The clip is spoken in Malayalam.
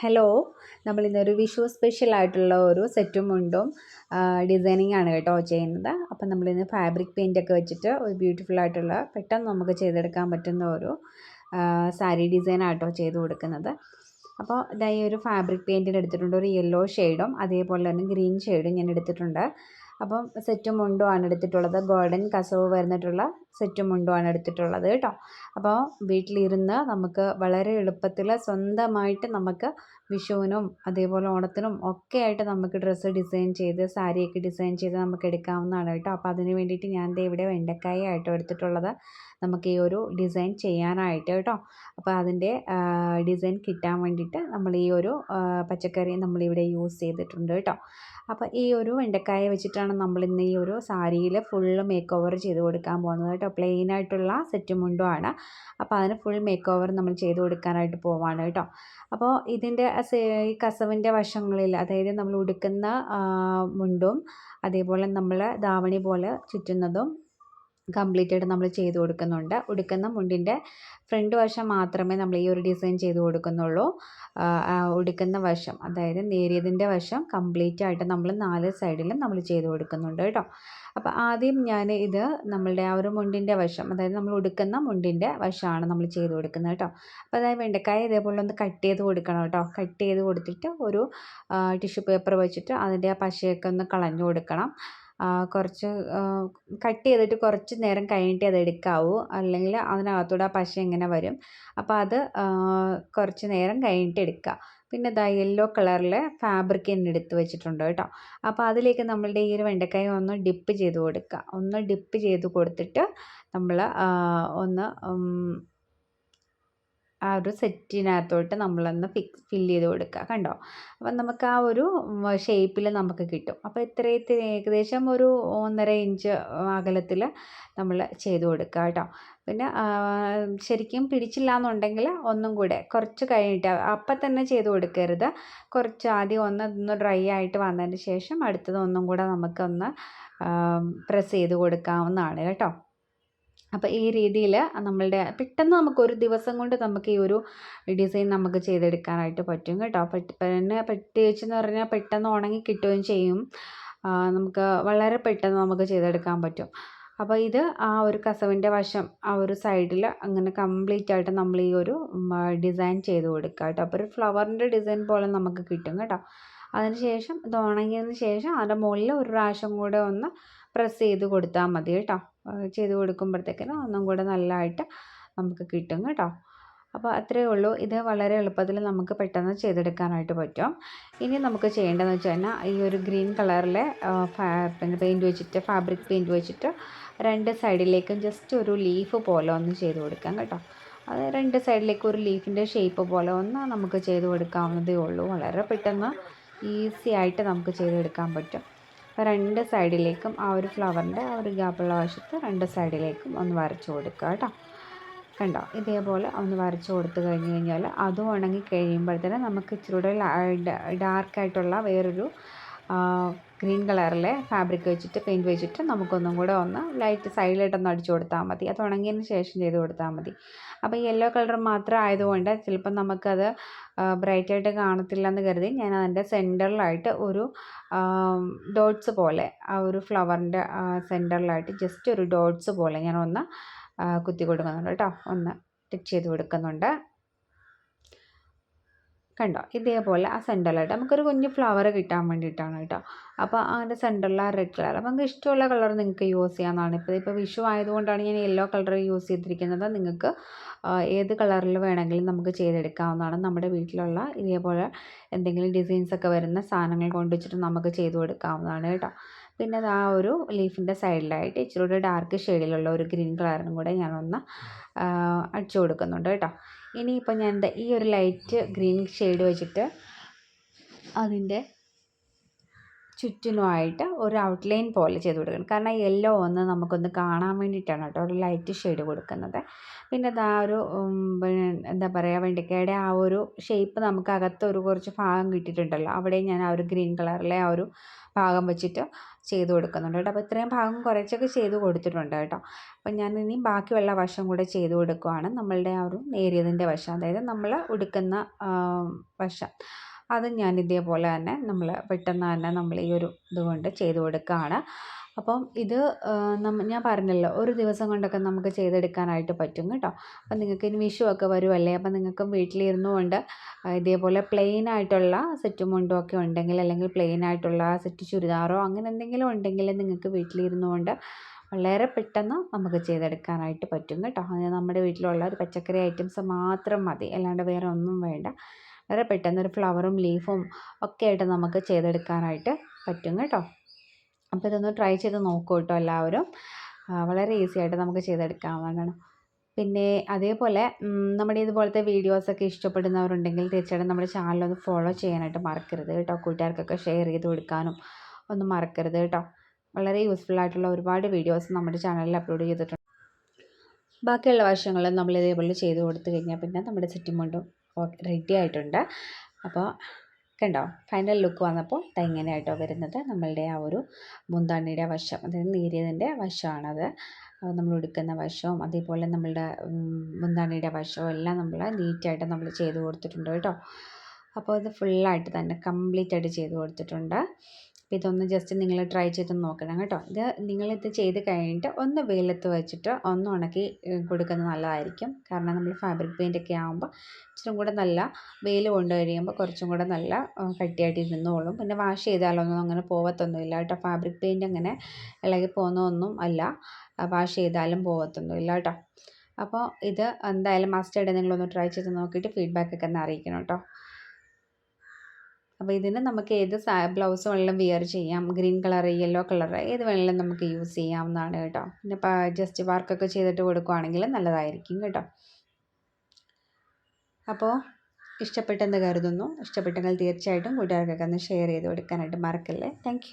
ഹലോ നമ്മൾ ഇന്നൊരു വിഷു സ്പെഷ്യൽ ആയിട്ടുള്ള ഒരു സെറ്റും മുണ്ടും ഡിസൈനിങ് ആണ് കേട്ടോ ചെയ്യുന്നത്. അപ്പം നമ്മളിന്ന് ഫാബ്രിക് പെയിന്റ് ഒക്കെ വെച്ചിട്ട് ഒരു ബ്യൂട്ടിഫുൾ ആയിട്ടുള്ള പെട്ടെന്ന് നമുക്ക് ചെയ്തെടുക്കാൻ പറ്റുന്ന ഒരു സാരി ഡിസൈൻ ആട്ടോ ചെയ്ത് കൊടുക്കുന്നത്. അപ്പോൾ ഇതായി ഒരു ഫാബ്രിക് പെയിന്റിന് എടുത്തിട്ടുണ്ട്. ഒരു യെല്ലോ ഷെയ്ഡും അതേപോലെ തന്നെ ഗ്രീൻ ഷെയ്ഡും ഞാൻ എടുത്തിട്ടുണ്ട്. അപ്പം സെറ്റ് മുണ്ടുമാണ് എടുത്തിട്ടുള്ളത്. ഗോൾഡൻ കസവ് വരുന്നിട്ടുള്ള സെറ്റ് മുണ്ടുമാണ് എടുത്തിട്ടുള്ളത് കേട്ടോ. അപ്പോൾ വീട്ടിലിരുന്ന് നമുക്ക് വളരെ എളുപ്പത്തിൽ സ്വന്തമായിട്ട് നമുക്ക് വിഷുവിനും അതേപോലെ ഓണത്തിനും ഒക്കെ ആയിട്ട് നമുക്ക് ഡ്രസ്സ് ഡിസൈൻ ചെയ്ത് സാരിയൊക്കെ ഡിസൈൻ ചെയ്ത് നമുക്ക് എടുക്കാവുന്നതാണ് കേട്ടോ. അപ്പോൾ അതിന് വേണ്ടിയിട്ട് ഞാൻ ദേ ഇവിടെ വെണ്ടക്കായ ആയിട്ടോ എടുത്തിട്ടുള്ളത് നമുക്ക് ഈ ഒരു ഡിസൈൻ ചെയ്യാനായിട്ട് കേട്ടോ. അപ്പോൾ അതിന്റെ ഡിസൈൻ കിട്ടാൻ വേണ്ടിയിട്ട് നമ്മൾ ഈ ഒരു പച്ചക്കറി നമ്മളിവിടെ യൂസ് ചെയ്തിട്ടുണ്ട് കേട്ടോ. അപ്പോൾ ഈ ഒരു വെണ്ടക്കായ വെച്ചിട്ടാണ് നമ്മൾ ഇന്ന് ഈ ഒരു സാരിയിൽ ഫുള്ള് മേക്ക് ഓവർ ചെയ്ത് കൊടുക്കാൻ പോകുന്നത് കേട്ടോ. പ്ലെയിൻ ആയിട്ടുള്ള സെറ്റ് മുണ്ടുമാണ് അപ്പോൾ അതിന് ഫുൾ മേക്ക് ഓവർ നമ്മൾ ചെയ്ത് കൊടുക്കാനായിട്ട് പോവാണ് കേട്ടോ. അപ്പോൾ ഇതിന്റെ ഈ കസവിന്റെ വശങ്ങളിൽ അതായത് നമ്മൾ ഉടുക്കുന്ന മുണ്ടും അതേപോലെ നമ്മൾ ധാവണി പോലെ ചുറ്റുന്നതും കംപ്ലീറ്റ് ആയിട്ട് നമ്മൾ ചെയ്ത് കൊടുക്കുന്നുണ്ട്. ഉടുക്കുന്ന മുണ്ടിന്റെ ഫ്രണ്ട് വശം മാത്രമേ നമ്മൾ ഈ ഒരു ഡിസൈൻ ചെയ്ത് കൊടുക്കുന്നുള്ളൂ. ഉടുക്കുന്ന വശം അതായത് നേരിയതിന്റെ വശം കംപ്ലീറ്റ് ആയിട്ട് നമ്മൾ നാല് സൈഡിലും നമ്മൾ ചെയ്ത് കൊടുക്കുന്നുണ്ട് കേട്ടോ. അപ്പോൾ ആദ്യം ഞാൻ ഇത് നമ്മളുടെ ആ ഒരു മുണ്ടിന്റെ വശം അതായത് നമ്മൾ ഉടുക്കുന്ന മുണ്ടിന്റെ വശമാണ് നമ്മൾ ചെയ്ത് കൊടുക്കുന്നത് കേട്ടോ. അപ്പോൾ അതായത് വെണ്ടക്കായ ഇതേപോലെ ഒന്ന് കട്ട് ചെയ്ത് കൊടുക്കണം കേട്ടോ. കട്ട് ചെയ്ത് കൊടുത്തിട്ട് ഒരു ടിഷ്യൂ പേപ്പർ വെച്ചിട്ട് അതിന്റെ ആ പശയൊക്കെ ഒന്ന് കളഞ്ഞു കൊടുക്കണം. കുറച്ച് കട്ട് ചെയ്തിട്ട് കുറച്ച് നേരം കഴിഞ്ഞിട്ടേ അത് എടുക്കാവൂ. അല്ലെങ്കിൽ അതിനകത്തൂടെ ആ പശ ഇങ്ങനെ വരും. അപ്പോൾ അത് കുറച്ച് നേരം കഴിഞ്ഞിട്ട് എടുക്കുക പിന്നെ ഇതാ യെല്ലോ കളറിലെ ഫാബ്രിക് തന്നെ എടുത്ത് വെച്ചിട്ടുണ്ട് കേട്ടോ. അപ്പോൾ അതിലേക്ക് നമ്മളുടെ ഈ ഒരു വെണ്ടക്കായ ഒന്ന് ഡിപ്പ് ചെയ്ത് കൊടുക്കുക ഒന്ന് ഡിപ്പ് ചെയ്ത് കൊടുത്തിട്ട് നമ്മൾ ഒന്ന് ആ ഒരു സെറ്റിനകത്തോട്ട് നമ്മളൊന്ന് ഫിക്സ് ഫില്ല് ചെയ്ത് കൊടുക്കുക കണ്ടോ? അപ്പം നമുക്ക് ആ ഒരു ഷേപ്പിൽ നമുക്ക് കിട്ടും. അപ്പോൾ ഇത്ര ഏകദേശം ഒരു ഒന്നര ഇഞ്ച് അകലത്തിൽ നമ്മൾ ചെയ്ത് കൊടുക്കുക കേട്ടോ. പിന്നെ ശരിക്കും പിടിച്ചില്ല എന്നുണ്ടെങ്കിൽ ഒന്നും കൂടെ കുറച്ച് കഴിഞ്ഞിട്ട് അപ്പം തന്നെ ചെയ്ത് കൊടുക്കരുത്. കുറച്ച് ആദ്യം ഒന്ന് ഒന്ന് ഡ്രൈ ആയിട്ട് വന്നതിന് ശേഷം അടുത്തത് ഒന്നും കൂടെ നമുക്കൊന്ന് പ്രസ് ചെയ്ത് കൊടുക്കാവുന്നതാണ് കേട്ടോ. അപ്പോൾ ഈ രീതിയിൽ നമ്മളുടെ പെട്ടെന്ന് നമുക്ക് ഒരു ദിവസം കൊണ്ട് നമുക്ക് ഈ ഒരു ഡിസൈൻ നമുക്ക് ചെയ്തെടുക്കാനായിട്ട് പറ്റും കേട്ടോ. പിന്നെ പ്രത്യേകിച്ചെന്ന് പറഞ്ഞാൽ പെട്ടെന്ന് ഉണങ്ങി കിട്ടുകയും ചെയ്യും. നമുക്ക് വളരെ പെട്ടെന്ന് നമുക്ക് ചെയ്തെടുക്കാൻ പറ്റും. അപ്പോൾ ഇത് ആ ഒരു കസവിന്റെ വശം ആ ഒരു സൈഡിൽ അങ്ങനെ കംപ്ലീറ്റ് ആയിട്ട് നമ്മൾ ഈ ഒരു ഡിസൈൻ ചെയ്ത് കൊടുക്കുക കേട്ടോ. അപ്പോൾ ഒരു ഫ്ലവറിന്റെ ഡിസൈൻ പോലെ നമുക്ക് കിട്ടും കേട്ടോ. അതിന് ശേഷം ഇത് ഉണങ്ങിയതിന് ശേഷം അതിന്റെ മുകളിൽ ഒരു പ്രാവശ്യം കൂടെ ഒന്ന് പ്രസ് ചെയ്ത് കൊടുത്താൽ മതി കേട്ടോ. ചെയ്ത് കൊടുക്കുമ്പോഴത്തേക്കിനും ഒന്നും കൂടെ നല്ലതായിട്ട് നമുക്ക് കിട്ടും കേട്ടോ. അപ്പോൾ അത്രയേ ഉള്ളൂ. ഇത് വളരെ എളുപ്പത്തിൽ നമുക്ക് പെട്ടെന്ന് ചെയ്തെടുക്കാനായിട്ട് പറ്റും. ഇനി നമുക്ക് ചെയ്യേണ്ടതെന്ന് വെച്ച് കഴിഞ്ഞാൽ ഈ ഒരു ഗ്രീൻ കളറിലെ പിന്നെ പെയിന്റ് വെച്ചിട്ട് ഫാബ്രിക് പെയിന്റ് വെച്ചിട്ട് രണ്ട് സൈഡിലേക്കും ജസ്റ്റ് ഒരു ലീഫ് പോലെ ഒന്ന് ചെയ്ത് കൊടുക്കാം കേട്ടോ. അത് രണ്ട് സൈഡിലേക്കും ഒരു ലീഫിന്റെ ഷേപ്പ് പോലെ ഒന്ന് നമുക്ക് ചെയ്ത് കൊടുക്കാവുന്നതേ ഉള്ളൂ. വളരെ പെട്ടെന്ന് ഈസി ആയിട്ട് നമുക്ക് ചെയ്തെടുക്കാൻ പറ്റും. അപ്പോൾ രണ്ട് സൈഡിലേക്കും ആ ഒരു ഫ്ലവറിന്റെ ആ ഒരു ഗ്യാപ്പുള്ള വശത്ത് രണ്ട് സൈഡിലേക്കും ഒന്ന് വരച്ചു കൊടുക്കുക കേട്ടോ. കണ്ടോ? ഇതേപോലെ ഒന്ന് വരച്ചു കൊടുത്തു കഴിഞ്ഞ് കഴിഞ്ഞാൽ അതും ഉണങ്ങി കഴിയുമ്പോഴത്തേനും നമുക്ക് ഇച്ചിരി കൂടെ ഡാർക്കായിട്ടുള്ള വേറൊരു ഗ്രീൻ കളറിലെ ഫാബ്രിക് വെച്ചിട്ട് പെയിന്റ് വെച്ചിട്ട് നമുക്കൊന്നും കൂടെ ഒന്ന് ലൈറ്റ് സൈഡിലായിട്ടൊന്ന് അടിച്ചു കൊടുത്താൽ മതി. അത് ഉണങ്ങിയതിന് ശേഷം ചെയ്ത് കൊടുത്താൽ മതി. അപ്പോൾ യെല്ലോ കളർ മാത്രം ആയതുകൊണ്ട് ചിലപ്പം നമുക്കത് ബ്രൈറ്റായിട്ട് കാണത്തില്ല എന്ന് കരുതി ഞാൻ അതിന്റെ സെന്ററിലായിട്ട് ഒരു ഡോട്ട്സ് പോലെ ആ ഒരു ഫ്ലവറിന്റെ സെന്ററിലായിട്ട് ജസ്റ്റ് ഒരു ഡോട്ട്സ് പോലെ ഞാൻ ഒന്ന് കുത്തി കൊടുക്കുന്നുണ്ട് കേട്ടോ. ഒന്ന് ടിക്ക് ചെയ്ത് കൊടുക്കുന്നുണ്ട്. കണ്ടോ? ഇതേപോലെ ആ സെന്ററിലായിട്ട് നമുക്കൊരു കുഞ്ഞ് ഫ്ലവർ കിട്ടാൻ വേണ്ടിയിട്ടാണ് കേട്ടോ. അപ്പോൾ അതിന്റെ സെന്ററിൽ ആ റെഡ് കളർ അപ്പോൾ നിങ്ങൾക്ക് ഇഷ്ടമുള്ള കളർ നിങ്ങൾക്ക് യൂസ് ചെയ്യാവുന്നതാണ്. ഇപ്പോൾ ഇപ്പോൾ വിഷു ആയതുകൊണ്ടാണ് ഞാൻ യെല്ലോ കളർ യൂസ് ചെയ്തിരിക്കുന്നത്. നിങ്ങൾക്ക് ഏത് കളറിൽ വേണമെങ്കിലും നമുക്ക് ചെയ്തെടുക്കാവുന്നതാണ്. നമ്മുടെ വീട്ടിലുള്ള ഇതേപോലെ എന്തെങ്കിലും ഡിസൈൻസ് ഒക്കെ വരുന്ന സാധനങ്ങൾ കൊണ്ട് വെച്ചിട്ട് നമുക്ക് ചെയ്തു കൊടുക്കാവുന്നതാണ് കേട്ടോ. പിന്നെ അത് ആ ഒരു ലീഫിന്റെ സൈഡിലായിട്ട് ഇച്ചിരി കൂടെ ഡാർക്ക് ഷെയ്ഡിലുള്ള ഒരു ഗ്രീൻ കളറിനും കൂടെ ഞാനൊന്ന് അടിച്ചു കൊടുക്കുന്നുണ്ട് കേട്ടോ. ഇനിയിപ്പോൾ ഞാൻ ഈ ഒരു ലൈറ്റ് ഗ്രീൻ ഷെയ്ഡ് വെച്ചിട്ട് അതിന്റെ ചുറ്റിനുമായിട്ട് ഒരു ഔട്ട്ലൈൻ പോലെ ചെയ്ത് കൊടുക്കണം. കാരണം യെല്ലോ ഒന്ന് നമുക്കൊന്ന് കാണാൻ വേണ്ടിയിട്ടാണ് കേട്ടോ ഒരു ലൈറ്റ് ഷെയ്ഡ് കൊടുക്കുന്നത്. പിന്നെ ആ ഒരു എന്താ പറയുക വെണ്ടിക്കയുടെ ആ ഒരു ഷേപ്പ് നമുക്ക് അകത്ത് ഒരു കുറച്ച് ഭാഗം കിട്ടിയിട്ടുണ്ടല്ലോ. അവിടെ ഞാൻ ആ ഒരു ഗ്രീൻ കളറിലെ ആ ഒരു ഭാഗം വെച്ചിട്ട് ചെയ്ത് കൊടുക്കുന്നുണ്ട് കേട്ടോ. അപ്പോൾ ഇത്രയും ഭാഗം കുറച്ചൊക്കെ ചെയ്ത് കൊടുത്തിട്ടുണ്ട് കേട്ടോ. അപ്പം ഞാൻ ഇനി ബാക്കിയുള്ള വശം കൂടെ ചെയ്ത് കൊടുക്കുവാണ് നമ്മളുടെ ആ ഒരു നേരിയതിന്റെ വശം. അതായത് നമ്മൾ ഉടുക്കുന്ന വശം. അത് ഞാൻ ഇതേപോലെ തന്നെ നമ്മൾ പെട്ടെന്ന് തന്നെ നമ്മൾ ഈ ഒരു ഇതുകൊണ്ട് ചെയ്ത് കൊടുക്കുകയാണ് അപ്പം ഇത് ഞാൻ പറഞ്ഞല്ലോ ഒരു ദിവസം കൊണ്ടൊക്കെ നമുക്ക് ചെയ്തെടുക്കാനായിട്ട് പറ്റും കേട്ടോ. അപ്പം നിങ്ങൾക്ക് ഇനി വിഷു ഒക്കെ വരുമല്ലേ അപ്പം നിങ്ങൾക്കും വീട്ടിലിരുന്നു കൊണ്ട് ഇതേപോലെ പ്ലെയിൻ ആയിട്ടുള്ള സെറ്റ് മുണ്ടും ഒക്കെ ഉണ്ടെങ്കിൽ അല്ലെങ്കിൽ പ്ലെയിൻ ആയിട്ടുള്ള സെറ്റ് ചുരിദാറോ അങ്ങനെ എന്തെങ്കിലും ഉണ്ടെങ്കിൽ നിങ്ങൾക്ക് വീട്ടിലിരുന്നു കൊണ്ട് വളരെ പെട്ടെന്ന് നമുക്ക് ചെയ്തെടുക്കാനായിട്ട് പറ്റും കേട്ടോ. നമ്മുടെ വീട്ടിലുള്ള ഒരു പച്ചക്കറി ഐറ്റംസ് മാത്രം മതി. അല്ലാണ്ട് വേറെ ഒന്നും വേണ്ട. വളരെ പെട്ടെന്ന് ഒരു ഫ്ലവറും ലീഫും ഒക്കെ ആയിട്ട് നമുക്ക് ചെയ്തെടുക്കാനായിട്ട് പറ്റും കേട്ടോ. അപ്പോൾ ഇതൊന്ന് ട്രൈ ചെയ്ത് നോക്കൂ കേട്ടോ എല്ലാവരും. വളരെ ഈസി ആയിട്ട് നമുക്ക് ചെയ്തെടുക്കാവുന്നതാണ്. പിന്നെ അതേപോലെ നമ്മുടെ ഇതുപോലത്തെ വീഡിയോസൊക്കെ ഇഷ്ടപ്പെടുന്നവരുണ്ടെങ്കിൽ തീർച്ചയായിട്ടും നമ്മുടെ ചാനലൊന്ന് ഫോളോ ചെയ്യാനായിട്ട് മറക്കരുത് കേട്ടോ. കൂട്ടുകാർക്കൊക്കെ ഷെയർ ചെയ്ത് കൊടുക്കാനും ഒന്നും മറക്കരുത് കേട്ടോ. വളരെ യൂസ്ഫുൾ ആയിട്ടുള്ള ഒരുപാട് വീഡിയോസ് നമ്മുടെ ചാനലിൽ അപ്ലോഡ് ചെയ്തിട്ടുണ്ട്. ബാക്കിയുള്ള വശങ്ങളും നമ്മൾ ഇതേപോലെ ചെയ്ത് കൊടുത്തു കഴിഞ്ഞാൽ പിന്നെ നമ്മുടെ ചുറ്റുമുണ്ടും റെഡി ആയിട്ടുണ്ട്. അപ്പോൾ കണ്ടോ? ഫൈനൽ ലുക്ക് വന്നപ്പോൾ ഇങ്ങനെയായിട്ടോ വരുന്നത്. നമ്മളുടെ ആ ഒരു മുന്താണിയുടെ വശം. അതായത് നേരിയതിന്റെ വശമാണത്. നമ്മൾ ഉടുക്കുന്ന വശവും അതേപോലെ നമ്മളുടെ മുന്താണിയുടെ വശവും എല്ലാം നമ്മൾ നീറ്റായിട്ട് നമ്മൾ ചെയ്ത് കൊടുത്തിട്ടുണ്ട് കേട്ടോ. അപ്പോൾ ഇത് ഫുള്ളായിട്ട് തന്നെ കംപ്ലീറ്റ് ആയിട്ട് ചെയ്ത് കൊടുത്തിട്ടുണ്ട്. അപ്പോൾ ഇതൊന്ന് ജസ്റ്റ് നിങ്ങൾ ട്രൈ ചെയ്ത് നോക്കണം കേട്ടോ. ഇത് നിങ്ങളിത് ചെയ്ത് കഴിഞ്ഞിട്ട് ഒന്ന് വെയിലത്ത് വെച്ചിട്ട് ഒന്ന് ഉണക്കി കൊടുക്കുന്നത് നല്ലതായിരിക്കും. കാരണം നമ്മൾ ഫാബ്രിക് പെയിന്റ് ഒക്കെ ആകുമ്പോൾ ഇച്ചിരി കൂടെ നല്ല വെയിൽ കൊണ്ട് കഴിയുമ്പോൾ കുറച്ചും കൂടെ നല്ല കട്ടിയായിട്ട് ഇരുന്നോളും. പിന്നെ വാഷ് ചെയ്താലൊന്നും അങ്ങനെ പോകത്തൊന്നുമില്ല കേട്ടോ. ഫാബ്രിക് പെയിന്റ് അങ്ങനെ ഇളകി പോകുന്നതൊന്നും അല്ല. വാഷ് ചെയ്താലും പോകത്തൊന്നുമില്ല കേട്ടോ. അപ്പോൾ ഇത് എന്തായാലും മസ്റ്റായിട്ട് നിങ്ങളൊന്ന് ട്രൈ ചെയ്ത് നോക്കിയിട്ട് ഫീഡ്ബാക്ക് ഒന്ന് അറിയിക്കണം കേട്ടോ. അപ്പോൾ ഇതിന് നമുക്ക് ഏത് ബ്ലൗസ് വേണമെങ്കിലും വിയർ ചെയ്യാം. ഗ്രീൻ കളർ യെല്ലോ കളർ ഏത് വേണമെങ്കിലും നമുക്ക് യൂസ് ചെയ്യാവുന്നതാണ് കേട്ടോ. പിന്നെ ജസ്റ്റ് വർക്കൊക്കെ ചെയ്തിട്ട് കൊടുക്കുകയാണെങ്കിൽ നല്ലതായിരിക്കും കേട്ടോ. അപ്പോൾ ഇഷ്ടപ്പെട്ടെന്ന് കരുതുന്നു. ഇഷ്ടപ്പെട്ടെങ്കിൽ തീർച്ചയായിട്ടും കൂട്ടുകാർക്കൊക്കെ ഒന്ന് ഷെയർ ചെയ്ത് കൊടുക്കാനായിട്ട് മറക്കല്ലേ. താങ്ക്